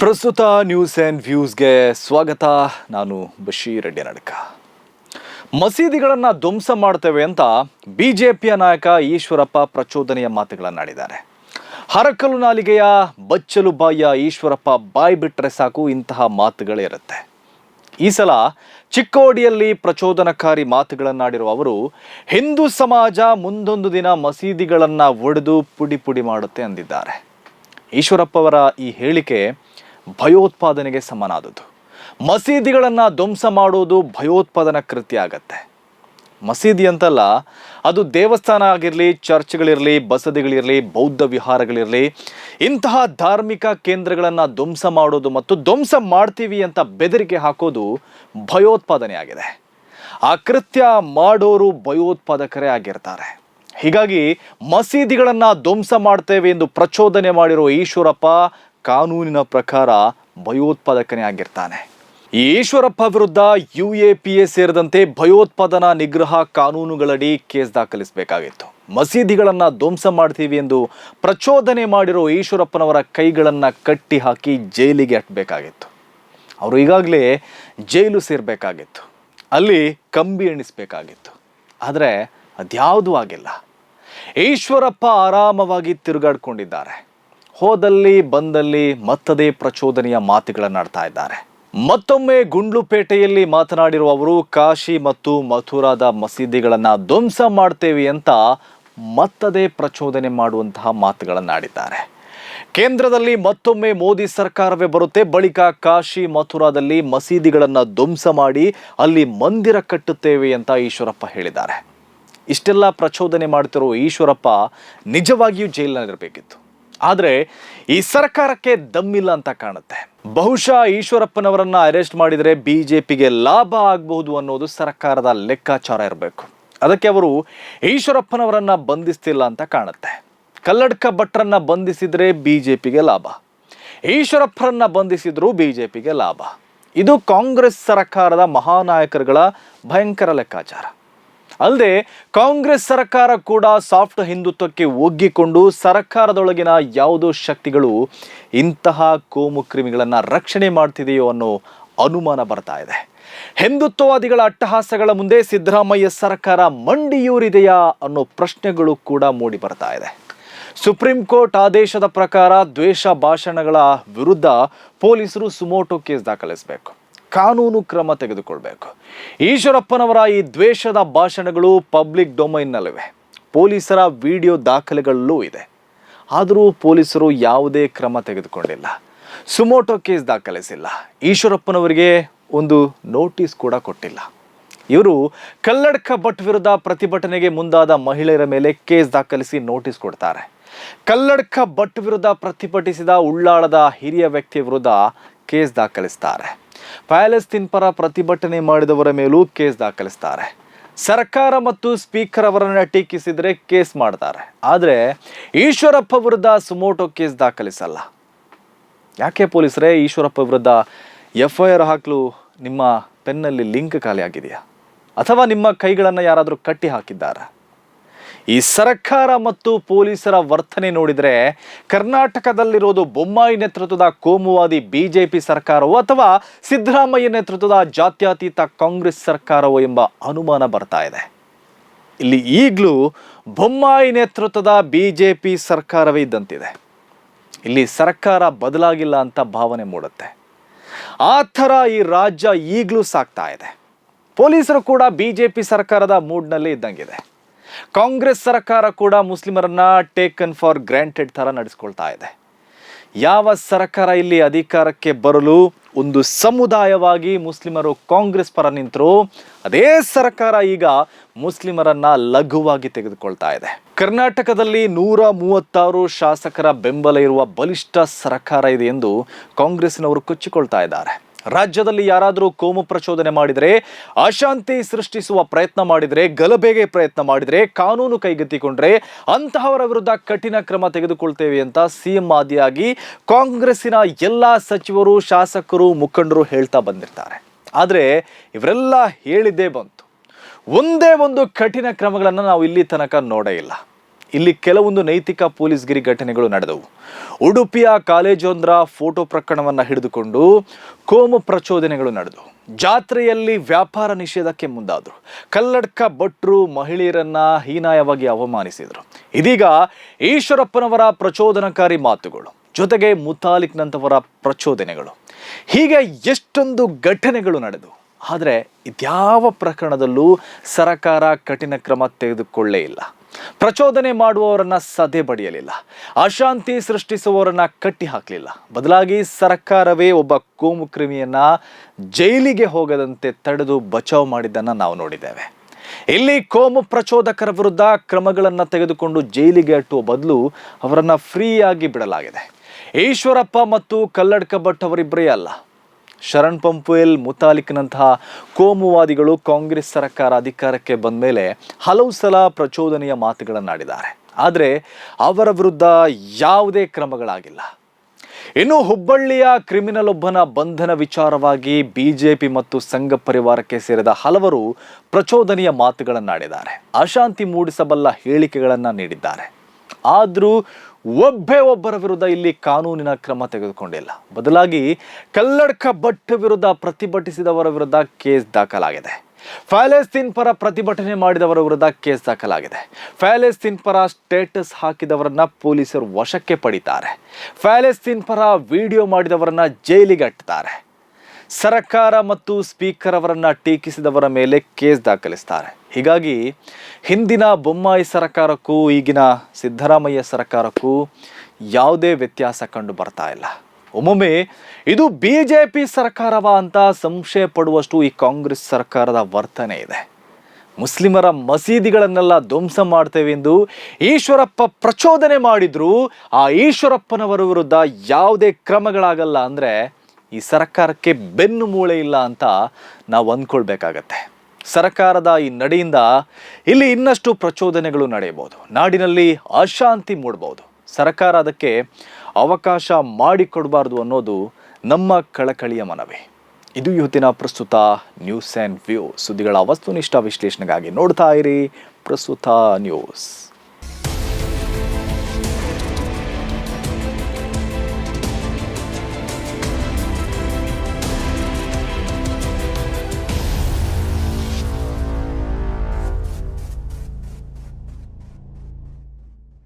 ಪ್ರಸ್ತುತ news and ವ್ಯೂಸ್ಗೆ ಸ್ವಾಗತ. ನಾನು ಬಶೀರ್ ರೆಡ್ಡಿ ನಡಕ ಮಸೀದಿಗಳನ್ನು ಧ್ವಂಸ ಮಾಡ್ತೇವೆ ಅಂತ ಬಿ ಜೆ ಪಿಯ ನಾಯಕ ಈಶ್ವರಪ್ಪ ಪ್ರಚೋದನೆಯ ಮಾತುಗಳನ್ನಾಡಿದ್ದಾರೆ ಹರಕಲು ನಾಲಿಗೆಯ ಬಚ್ಚಲು ಬಾಯಿಯ ಈಶ್ವರಪ್ಪ ಬಾಯಿ ಬಿಟ್ಟರೆ ಸಾಕು ಇಂತಹ ಮಾತುಗಳೇ ಇರುತ್ತೆ. ಈ ಸಲ ಚಿಕ್ಕೋಡಿಯಲ್ಲಿ ಪ್ರಚೋದನಕಾರಿ ಮಾತುಗಳನ್ನಾಡಿರುವ ಅವರು, ಹಿಂದೂ ಸಮಾಜ ಮುಂದೊಂದು ದಿನ ಮಸೀದಿಗಳನ್ನು ಒಡೆದು ಪುಡಿ ಪುಡಿ ಮಾಡುತ್ತೆ ಅಂದಿದ್ದಾರೆ. ಈಶ್ವರಪ್ಪ ಅವರ ಈ ಹೇಳಿಕೆ ಭಯೋತ್ಪಾದನೆಗೆ ಸಮನಾದದ್ದು. ಮಸೀದಿಗಳನ್ನು ಧ್ವಂಸ ಮಾಡೋದು ಭಯೋತ್ಪಾದನಾ ಕೃತ್ಯ ಆಗತ್ತೆ ಮಸೀದಿ ಅಂತಲ್ಲ, ಅದು ದೇವಸ್ಥಾನ ಆಗಿರಲಿ, ಚರ್ಚ್ಗಳಿರಲಿ, ಬಸದಿಗಳಿರಲಿ, ಬೌದ್ಧ ವಿಹಾರಗಳಿರಲಿ, ಇಂತಹ ಧಾರ್ಮಿಕ ಕೇಂದ್ರಗಳನ್ನು ಧ್ವಂಸ ಮಾಡೋದು ಮತ್ತು ಧ್ವಂಸ ಮಾಡ್ತೀವಿ ಅಂತ ಬೆದರಿಕೆ ಹಾಕೋದು ಭಯೋತ್ಪಾದನೆ ಆಗಿದೆ. ಆ ಕೃತ್ಯ ಮಾಡೋರು ಭಯೋತ್ಪಾದಕರೇ ಆಗಿರ್ತಾರೆ. ಹೀಗಾಗಿ ಮಸೀದಿಗಳನ್ನು ಧ್ವಂಸ ಮಾಡ್ತೇವೆ ಎಂದು ಪ್ರಚೋದನೆ ಮಾಡಿರೋ ಈಶ್ವರಪ್ಪ ಕಾನೂನಿನ ಪ್ರಕಾರ ಭಯೋತ್ಪಾದಕನೇ ಆಗಿರ್ತಾನೆ ಈಶ್ವರಪ್ಪ ವಿರುದ್ಧ ಯು ಎ ಪಿ ಎ ಸೇರಿದಂತೆ ಭಯೋತ್ಪಾದನಾ ನಿಗ್ರಹ ಕಾನೂನುಗಳಡಿ ಕೇಸ್ ದಾಖಲಿಸಬೇಕಾಗಿತ್ತು. ಮಸೀದಿಗಳನ್ನು ಧ್ವಂಸ ಮಾಡ್ತೀವಿ ಎಂದು ಪ್ರಚೋದನೆ ಮಾಡಿರೋ ಈಶ್ವರಪ್ಪನವರ ಕೈಗಳನ್ನು ಕಟ್ಟಿ ಹಾಕಿ ಜೈಲಿಗೆ ಅಟ್ಟಬೇಕಾಗಿತ್ತು ಅವರು ಈಗಾಗಲೇ ಜೈಲು ಸೇರಬೇಕಾಗಿತ್ತು. ಅಲ್ಲಿ ಕಂಬಿ ಎಣಿಸಬೇಕಾಗಿತ್ತು. ಆದರೆ ಅದ್ಯಾವುದೂ ಆಗಿಲ್ಲ. ಈಶ್ವರಪ್ಪ ಆರಾಮವಾಗಿ ತಿರುಗಾಡ್ಕೊಂಡಿದ್ದಾರೆ. ಹೋದಲ್ಲಿ ಬಂದಲ್ಲಿ ಮತ್ತದೇ ಪ್ರಚೋದನೆಯ ಮಾತುಗಳನ್ನಾಡ್ತಾ ಇದ್ದಾರೆ. ಮತ್ತೊಮ್ಮೆ ಗುಂಡ್ಲುಪೇಟೆಯಲ್ಲಿ ಮಾತನಾಡಿರುವ ಅವರು, ಕಾಶಿ ಮತ್ತು ಮಥುರಾದ ಮಸೀದಿಗಳನ್ನು ಧ್ವಂಸ ಮಾಡ್ತೇವೆ ಅಂತ ಮತ್ತದೇ ಪ್ರಚೋದನೆ ಮಾಡುವಂತಹ ಮಾತುಗಳನ್ನಾಡಿದ್ದಾರೆ ಕೇಂದ್ರದಲ್ಲಿ ಮತ್ತೊಮ್ಮೆ ಮೋದಿ ಸರ್ಕಾರವೇ ಬರುತ್ತೆ, ಬಳಿಕ ಕಾಶಿ ಮಥುರಾದಲ್ಲಿ ಮಸೀದಿಗಳನ್ನು ಧ್ವಂಸ ಮಾಡಿ ಅಲ್ಲಿ ಮಂದಿರ ಕಟ್ಟುತ್ತೇವೆ ಅಂತ ಈಶ್ವರಪ್ಪ ಹೇಳಿದ್ದಾರೆ. ಇಷ್ಟೆಲ್ಲ ಪ್ರಚೋದನೆ ಮಾಡ್ತಿರೋ ಈಶ್ವರಪ್ಪ ನಿಜವಾಗಿಯೂ ಜೈಲಿನಲ್ಲಿರಬೇಕಿತ್ತು. ಆದರೆ ಈ ಸರ್ಕಾರಕ್ಕೆ ದಮ್ಮಿಲ್ಲ ಅಂತ ಕಾಣುತ್ತೆ. ಬಹುಶಃ ಈಶ್ವರಪ್ಪನವರನ್ನ ಅರೆಸ್ಟ್ ಮಾಡಿದರೆ ಬಿ ಜೆ ಪಿಗೆ ಲಾಭ ಆಗಬಹುದು ಅನ್ನೋದು ಸರ್ಕಾರದ ಲೆಕ್ಕಾಚಾರ ಇರಬೇಕು. ಅದಕ್ಕೆ ಅವರು ಈಶ್ವರಪ್ಪನವರನ್ನ ಬಂಧಿಸ್ತಿಲ್ಲ ಅಂತ ಕಾಣುತ್ತೆ. ಕಲ್ಲಡ್ಕ ಭಟ್ರನ್ನ ಬಂಧಿಸಿದ್ರೆ ಬಿ ಜೆ ಪಿಗೆ ಲಾಭ. ಈಶ್ವರಪ್ಪರನ್ನ ಬಂಧಿಸಿದ್ರು ಬಿ ಜೆ ಪಿಗೆ ಲಾಭ. ಇದು ಕಾಂಗ್ರೆಸ್ ಸರ್ಕಾರದ ಮಹಾನಾಯಕರುಗಳ ಭಯಂಕರ ಲೆಕ್ಕಾಚಾರ. ಅಲ್ಲದೆ ಕಾಂಗ್ರೆಸ್ ಸರ್ಕಾರ ಕೂಡ ಸಾಫ್ಟ್ ಹಿಂದುತ್ವಕ್ಕೆ ಒಗ್ಗಿಕೊಂಡು ಸರ್ಕಾರದೊಳಗಿನ ಯಾವುದೋ ಶಕ್ತಿಗಳು ಇಂತಹ ಕೋಮು ಕ್ರಿಮಿಗಳನ್ನು ರಕ್ಷಣೆ ಮಾಡ್ತಿದೆಯೋ ಅನ್ನೋ ಅನುಮಾನ ಬರ್ತಾ ಇದೆ. ಹಿಂದುತ್ವವಾದಿಗಳ ಅಟ್ಟಹಾಸಗಳ ಮುಂದೆ ಸಿದ್ದರಾಮಯ್ಯ ಸರ್ಕಾರ ಮಂಡಿಯೂರಿದೆಯಾ ಅನ್ನೋ ಪ್ರಶ್ನೆಗಳು ಕೂಡ ಮೂಡಿ ಬರ್ತಾ ಇದೆ. ಸುಪ್ರೀಂ ಕೋರ್ಟ್ ಆದೇಶದ ಪ್ರಕಾರ ದ್ವೇಷ ಭಾಷಣಗಳ ವಿರುದ್ಧ ಪೊಲೀಸರು ಸುಮೋಟೋ ಕೇಸ್ ದಾಖಲಿಸಬೇಕು. ಕಾನೂನು ಕ್ರಮ ತೆಗೆದುಕೊಳ್ಬೇಕು. ಈಶ್ವರಪ್ಪನವರ ಈ ದ್ವೇಷದ ಭಾಷಣಗಳು ಪಬ್ಲಿಕ್ ಡೊಮೈನ್ನಲ್ಲಿವೆ. ಪೊಲೀಸರ ವಿಡಿಯೋ ದಾಖಲೆಗಳಲ್ಲೂ ಇದೆ. ಆದರೂ ಪೊಲೀಸರು ಯಾವುದೇ ಕ್ರಮ ತೆಗೆದುಕೊಂಡಿಲ್ಲ. Suo motu case ದಾಖಲಿಸಿಲ್ಲ. ಈಶ್ವರಪ್ಪನವರಿಗೆ ಒಂದು ನೋಟಿಸ್ ಕೂಡ ಕೊಟ್ಟಿಲ್ಲ. ಇವರು ಕಲ್ಲಡ್ಕ ಭಟ್ ವಿರುದ್ಧ ಪ್ರತಿಭಟನೆಗೆ ಮುಂದಾದ ಮಹಿಳೆಯರ ಮೇಲೆ ಕೇಸ್ ದಾಖಲಿಸಿ ನೋಟಿಸ್ ಕೊಡ್ತಾರೆ. ಕಲ್ಲಡ್ಕ ಭಟ್ ವಿರುದ್ಧ ಪ್ರತಿಭಟಿಸಿದ ಉಳ್ಳಾಳದ ಹಿರಿಯ ವ್ಯಕ್ತಿಯ ವಿರುದ್ಧ ಕೇಸ್ ದಾಖಲಿಸ್ತಾರೆ. ಪ್ಯಾಲೆಸ್ತೀನ್ ಪರ ಪ್ರತಿಭಟನೆ ಮಾಡಿದವರ ಮೇಲೂ ಕೇಸ್ ದಾಖಲಿಸ್ತಾರೆ. ಸರ್ಕಾರ ಮತ್ತು ಸ್ಪೀಕರ್ ಅವರನ್ನು ಟೀಕಿಸಿದರೆ ಕೇಸ್ ಮಾಡ್ತಾರೆ. ಆದರೆ ಈಶ್ವರಪ್ಪ ವಿರುದ್ಧ ಸುಮೋಟೋ ಕೇಸ್ ದಾಖಲಿಸಲ್ಲ. ಯಾಕೆ ಪೊಲೀಸರೇ? ಈಶ್ವರಪ್ಪ ವಿರುದ್ಧ ಎಫ್ ಐ ಆರ್ ಹಾಕಲು ನಿಮ್ಮ ಪೆನ್ನಲ್ಲಿ ಲಿಂಕ್ ಖಾಲಿ ಆಗಿದೆಯಾ? ಅಥವಾ ನಿಮ್ಮ ಕೈಗಳನ್ನು ಯಾರಾದರೂ ಕಟ್ಟಿ ಹಾಕಿದ್ದಾರಾ ಈ ಸರ್ಕಾರ ಮತ್ತು ಪೊಲೀಸರ ವರ್ತನೆ ನೋಡಿದರೆ ಕರ್ನಾಟಕದಲ್ಲಿರೋದು ಬೊಮ್ಮಾಯಿ ನೇತೃತ್ವದ ಕೋಮುವಾದಿ ಬಿಜೆಪಿ ಸರ್ಕಾರವೋ ಅಥವಾ ಸಿದ್ದರಾಮಯ್ಯ ನೇತೃತ್ವದ ಜಾತ್ಯತೀತ ಕಾಂಗ್ರೆಸ್ ಸರ್ಕಾರವೋ ಎಂಬ ಅನುಮಾನ ಬರ್ತಾ ಇದೆ. ಇಲ್ಲಿ ಈಗಲೂ ಬೊಮ್ಮಾಯಿ ನೇತೃತ್ವದ ಬಿಜೆಪಿ ಸರ್ಕಾರವೇ ಇದ್ದಂತಿದೆ. ಇಲ್ಲಿ ಸರ್ಕಾರ ಬದಲಾಗಿಲ್ಲ ಅಂತ ಭಾವನೆ ಮೂಡುತ್ತೆ. ಆ ಥರ ಈ ರಾಜ್ಯ ಈಗಲೂ ಸಾಕ್ತಾ ಇದೆ. ಪೊಲೀಸರು ಕೂಡ ಬಿ ಜೆ ಪಿ ಸರ್ಕಾರದ ಮೂಡ್ನಲ್ಲಿ ಇದ್ದಂಗಿದೆ. ಕಾಂಗ್ರೆಸ್ ಸರ್ಕಾರ ಕೂಡ ಮುಸ್ಲಿಮರನ್ನ ಟೇಕನ್ ಫಾರ್ ಗ್ರಾಂಟೆಡ್ ಥರ ನಡೆಸ್ಕೊಳ್ತಾ ಇದೆ. ಯಾವ ಸರ್ಕಾರ ಇಲ್ಲಿ ಅಧಿಕಾರಕ್ಕೆ ಬರಲು ಒಂದು ಸಮುದಾಯವಾಗಿ ಮುಸ್ಲಿಮರು ಕಾಂಗ್ರೆಸ್ ಪರ ನಿಂತರು, ಅದೇ ಸರ್ಕಾರ ಈಗ ಮುಸ್ಲಿಮರನ್ನ ಲಘುವಾಗಿ ತೆಗೆದುಕೊಳ್ತಾ ಇದೆ. ಕರ್ನಾಟಕದಲ್ಲಿ ನೂರ ಮೂವತ್ತಾರು ಶಾಸಕರ ಬೆಂಬಲ ಇರುವ ಬಲಿಷ್ಠ ಸರ್ಕಾರ ಇದೆ ಎಂದು ಕಾಂಗ್ರೆಸ್ನವರು ಕೊಚ್ಚಿಕೊಳ್ತಾ ಇದ್ದಾರೆ. ರಾಜ್ಯದಲ್ಲಿ ಯಾರಾದರೂ ಕೋಮು ಪ್ರಚೋದನೆ ಮಾಡಿದರೆ, ಅಶಾಂತಿ ಸೃಷ್ಟಿಸುವ ಪ್ರಯತ್ನ ಮಾಡಿದರೆ, ಗಲಭೆಗೆ ಪ್ರಯತ್ನ ಮಾಡಿದರೆ, ಕಾನೂನು ಕೈಗೆತ್ತಿಕೊಂಡ್ರೆ, ಅಂತಹವರ ವಿರುದ್ಧ ಕಠಿಣ ಕ್ರಮ ತೆಗೆದುಕೊಳ್ತೇವೆ ಅಂತ ಸಿಎಂ ಆದಿಯಾಗಿ ಕಾಂಗ್ರೆಸ್ಸಿನ ಎಲ್ಲ ಸಚಿವರು, ಶಾಸಕರು, ಮುಖಂಡರು ಹೇಳ್ತಾ ಬಂದಿರ್ತಾರೆ. ಆದರೆ, ಇವರೆಲ್ಲ ಹೇಳಿದ್ದೇ ಬಂತು. ಒಂದೇ ಒಂದು ಕಠಿಣ ಕ್ರಮಗಳನ್ನು ನಾವು ಇಲ್ಲಿ ತನಕ ನೋಡೇ ಇಲ್ಲ. ಇಲ್ಲಿ ಕೆಲವೊಂದು ನೈತಿಕ ಪೊಲೀಸ್ಗಿರಿ ಘಟನೆಗಳು ನಡೆದವು. ಉಡುಪಿಯ ಕಾಲೇಜೊಂದರ ಫೋಟೋ ಪ್ರಕರಣವನ್ನು ಹಿಡಿದುಕೊಂಡು ಕೋಮು ಪ್ರಚೋದನೆಗಳು ನಡೆದವು. ಜಾತ್ರೆಯಲ್ಲಿ ವ್ಯಾಪಾರ ನಿಷೇಧಕ್ಕೆ ಮುಂದಾದರು. ಕಲ್ಲಡ್ಕ ಭಟ್ರು ಮಹಿಳೆಯರನ್ನ ಹೀನಾಯವಾಗಿ ಅವಮಾನಿಸಿದರು. ಇದೀಗ ಈಶ್ವರಪ್ಪನವರ ಪ್ರಚೋದನಕಾರಿ ಮಾತುಗಳು, ಜೊತೆಗೆ ಮುತಾಲಿಕ್ನಂಥವರ ಪ್ರಚೋದನೆಗಳು. ಹೀಗೆ ಎಷ್ಟೊಂದು ಘಟನೆಗಳು ನಡೆದವು. ಆದರೆ ಇದ್ಯಾವ ಪ್ರಕರಣದಲ್ಲೂ ಸರಕಾರ ಕಠಿಣ ಕ್ರಮ ತೆಗೆದುಕೊಳ್ಳೇ ಇಲ್ಲ. ಪ್ರಚೋದನೆ ಮಾಡುವವರನ್ನ ಸದೆ ಬಡಿಯಲಿಲ್ಲ. ಅಶಾಂತಿ ಸೃಷ್ಟಿಸುವವರನ್ನ ಕಟ್ಟಿ ಹಾಕಲಿಲ್ಲ ಬದಲಾಗಿ ಸರ್ಕಾರವೇ ಒಬ್ಬ ಕೋಮು ಕ್ರಿಮಿಯನ್ನ ಜೈಲಿಗೆ ಹೋಗದಂತೆ ತಡೆದು ಬಚಾವ್ ಮಾಡಿದ್ದನ್ನ ನಾವು ನೋಡಿದ್ದೇವೆ. ಇಲ್ಲಿ ಕೋಮು ಪ್ರಚೋದಕರ ವಿರುದ್ಧ ಕ್ರಮಗಳನ್ನು ತೆಗೆದುಕೊಂಡು ಜೈಲಿಗೆ ಅಟ್ಟುವ ಬದಲು ಅವರನ್ನ ಫ್ರೀಯಾಗಿ ಬಿಡಲಾಗಿದೆ. ಈಶ್ವರಪ್ಪ ಮತ್ತು ಕಲ್ಲಡ್ಕ ಭಟ್ ಅವರಿಬ್ಬರೇ ಅಲ್ಲ ಶರಣ್ ಪಂಪುಯಲ್ ಮುತಾಲಿಕ್ನಂತಹ ಕೋಮುವಾದಿಗಳು ಕಾಂಗ್ರೆಸ್ ಸರ್ಕಾರ ಅಧಿಕಾರಕ್ಕೆ ಬಂದ ಮೇಲೆ ಹಲವು ಸಲ ಪ್ರಚೋದನೆಯ ಮಾತುಗಳನ್ನಾಡಿದ್ದಾರೆ. ಆದರೆ ಅವರ ವಿರುದ್ಧ ಯಾವುದೇ ಕ್ರಮಗಳಾಗಿಲ್ಲ. ಇನ್ನು ಹುಬ್ಬಳ್ಳಿಯ ಕ್ರಿಮಿನಲ್ ಒಬ್ಬನ ಬಂಧನ ವಿಚಾರವಾಗಿ ಬಿಜೆಪಿ ಮತ್ತು ಸಂಘ ಪರಿವಾರಕ್ಕೆ ಸೇರಿದ ಹಲವರು ಪ್ರಚೋದನೆಯ ಮಾತುಗಳನ್ನಾಡಿದ್ದಾರೆ. ಅಶಾಂತಿ ಮೂಡಿಸಬಲ್ಲ ಹೇಳಿಕೆಗಳನ್ನು ನೀಡಿದ್ದಾರೆ. ಆದರೂ ಒಬ್ಬೇ ಒಬ್ಬರ ವಿರುದ್ಧ ಇಲ್ಲಿ ಕಾನೂನಿನ ಕ್ರಮ ತೆಗೆದುಕೊಂಡಿಲ್ಲ. ಬದಲಾಗಿ ಕಲ್ಲಡ್ಕ ಭಟ್ ವಿರುದ್ಧ ಪ್ರತಿಭಟಿಸಿದವರ ವಿರುದ್ಧ ಕೇಸ್ ದಾಖಲಾಗಿದೆ. ಫ್ಯಾಲೆಸ್ತೀನ್ ಪರ ಪ್ರತಿಭಟನೆ ಮಾಡಿದವರ ವಿರುದ್ಧ ಕೇಸ್ ದಾಖಲಾಗಿದೆ. ಫ್ಯಾಲೆಸ್ತೀನ್ ಪರ ಸ್ಟೇಟಸ್ ಹಾಕಿದವರನ್ನ ಪೊಲೀಸರು ವಶಕ್ಕೆ ಪಡಿತಾರೆ. ಫ್ಯಾಲೆಸ್ತೀನ್ ಪರ ವಿಡಿಯೋ ಮಾಡಿದವರನ್ನ ಜೈಲಿಗೆ ಅಟ್ಟುತ್ತಾರೆ ಸರ್ಕಾರ ಮತ್ತು ಸ್ಪೀಕರ್ ಅವರನ್ನ ಟೀಕಿಸಿದವರ ಮೇಲೆ ಕೇಸ್ ದಾಖಲಿಸ್ತಾರೆ. ಹೀಗಾಗಿ ಹಿಂದಿನ ಬೊಮ್ಮಾಯಿ ಸರ್ಕಾರಕ್ಕೂ ಈಗಿನ ಸಿದ್ದರಾಮಯ್ಯ ಸರ್ಕಾರಕ್ಕೂ ಯಾವುದೇ ವ್ಯತ್ಯಾಸ ಕಂಡು ಬರ್ತಾ ಇಲ್ಲ. ಒಮ್ಮೊಮ್ಮೆ ಇದು ಬಿ ಜೆ ಪಿ ಸರ್ಕಾರವ ಅಂತ ಸಂಶಯ ಪಡುವಷ್ಟು ಈ ಕಾಂಗ್ರೆಸ್ ಸರ್ಕಾರದ ವರ್ತನೆ ಇದೆ. ಮುಸ್ಲಿಮರ ಮಸೀದಿಗಳನ್ನೆಲ್ಲ ಧ್ವಂಸ ಮಾಡ್ತೇವೆ ಎಂದು ಈಶ್ವರಪ್ಪ ಪ್ರಚೋದನೆ ಮಾಡಿದ್ರು, ಆ ಈಶ್ವರಪ್ಪನವರ ವಿರುದ್ಧ ಯಾವುದೇ ಕ್ರಮಗಳಾಗಲ್ಲ ಅಂದರೆ ಈ ಸರ್ಕಾರಕ್ಕೆ ಬೆನ್ನು ಮೂಳೆ ಇಲ್ಲ ಅಂತ ನಾವು ಅಂದ್ಕೊಳ್ಬೇಕಾಗತ್ತೆ. ಸರ್ಕಾರದ ಈ ನಡೆಯಿಂದ ಇಲ್ಲಿ ಇನ್ನಷ್ಟು ಪ್ರಚೋದನೆಗಳು ನಡೆಯಬಹುದು. ನಾಡಿನಲ್ಲಿ ಅಶಾಂತಿ ಮೂಡಬಹುದು. ಸರ್ಕಾರ ಅದಕ್ಕೆ ಅವಕಾಶ ಮಾಡಿಕೊಡಬಾರ್ದು ಅನ್ನೋದು ನಮ್ಮ ಕಳಕಳಿಯ ಮನವಿ. ಇದು ಇವತ್ತಿನ ಪ್ರಸ್ತುತ ನ್ಯೂಸ್ ಆ್ಯಂಡ್ ವ್ಯೂ. ಸುದ್ದಿಗಳ ವಸ್ತುನಿಷ್ಠ ವಿಶ್ಲೇಷಣೆಗಾಗಿ ನೋಡ್ತಾ ಇರಿ ಪ್ರಸ್ತುತ ನ್ಯೂಸ್.